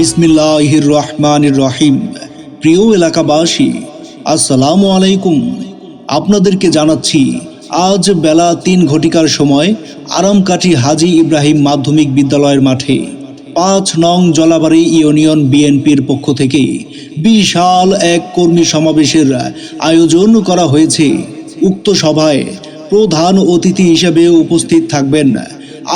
বিসমিল্লাহির রহমানির রহিম প্রিয় এলাকাবাসী, আসসালামু আলাইকুম। আপনাদেরকে জানাচ্ছি, আজ বেলা তিন ঘটিকার সময় আরামকাঠি হাজি ইব্রাহিম মাধ্যমিক বিদ্যালয়ের মাঠে পাঁচ নং জলাবাড়ি ইউনিয়ন বিএনপির পক্ষ থেকে বিশাল এক কর্মী সমাবেশের আয়োজন করা হয়েছে। উক্ত সভায় প্রধান অতিথি হিসেবে উপস্থিত থাকবেন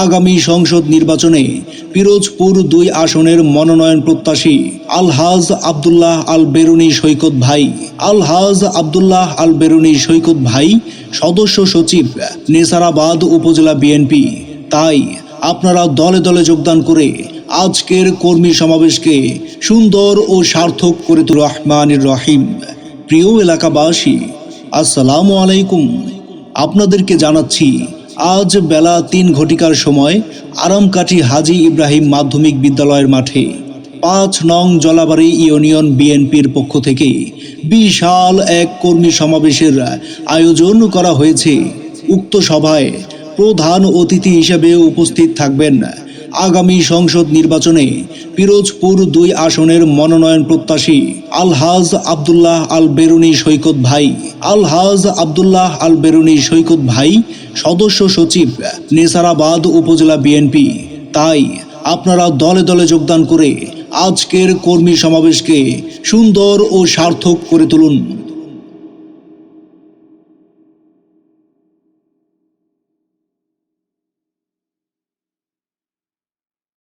আগামী সংসদ নির্বাচনে পিরোজপুর দুই আসনের মনোনয়ন প্রত্যাশী আলহাজ আবদুল্লাহ আল বেরুনি সৈকত ভাই। আলহাজ আবদুল্লাহ আল বেরুনি সৈকত ভাই, সদস্য সচিব, নেসারাবাদ উপজেলা বিএনপি। তাই আপনারা দলে দলে যোগদান করে আজকের কর্মী সমাবেশকে সুন্দর ও সার্থক করে তুল রহমানির রহিম। প্রিয় এলাকাবাসী, আসসালামু আলাইকুম। আপনাদেরকে জানাচ্ছি আজ বেলা তিন ঘটিকার সময় আরামকাঠি হাজি ইব্রাহিম মাধ্যমিক বিদ্যালয়ের মাঠে পাঁচ নং জলাবাড়ি ইউনিয়ন বিএনপির পক্ষ থেকে বিশাল এক কর্মী সমাবেশের আয়োজন করা হয়েছে। উক্ত সভায় প্রধান অতিথি হিসেবে উপস্থিত থাকবেন আগামী সংসদ নির্বাচনে পিরোজপুর দুই আসনের মনোনয়ন প্রত্যাশী আলহাজ আবদুল্লাহ আল বেরুনি সৈকত ভাই। আলহাজ আবদুল্লাহ আল বেরুনি সৈকত ভাই, সদস্য সচিব, নেসারাবাদ উপজেলা বিএনপি। তাই আপনারা দলে দলে যোগদান করে আজকের কর্মী সমাবেশকে সুন্দর ও সার্থক করে তুলুন।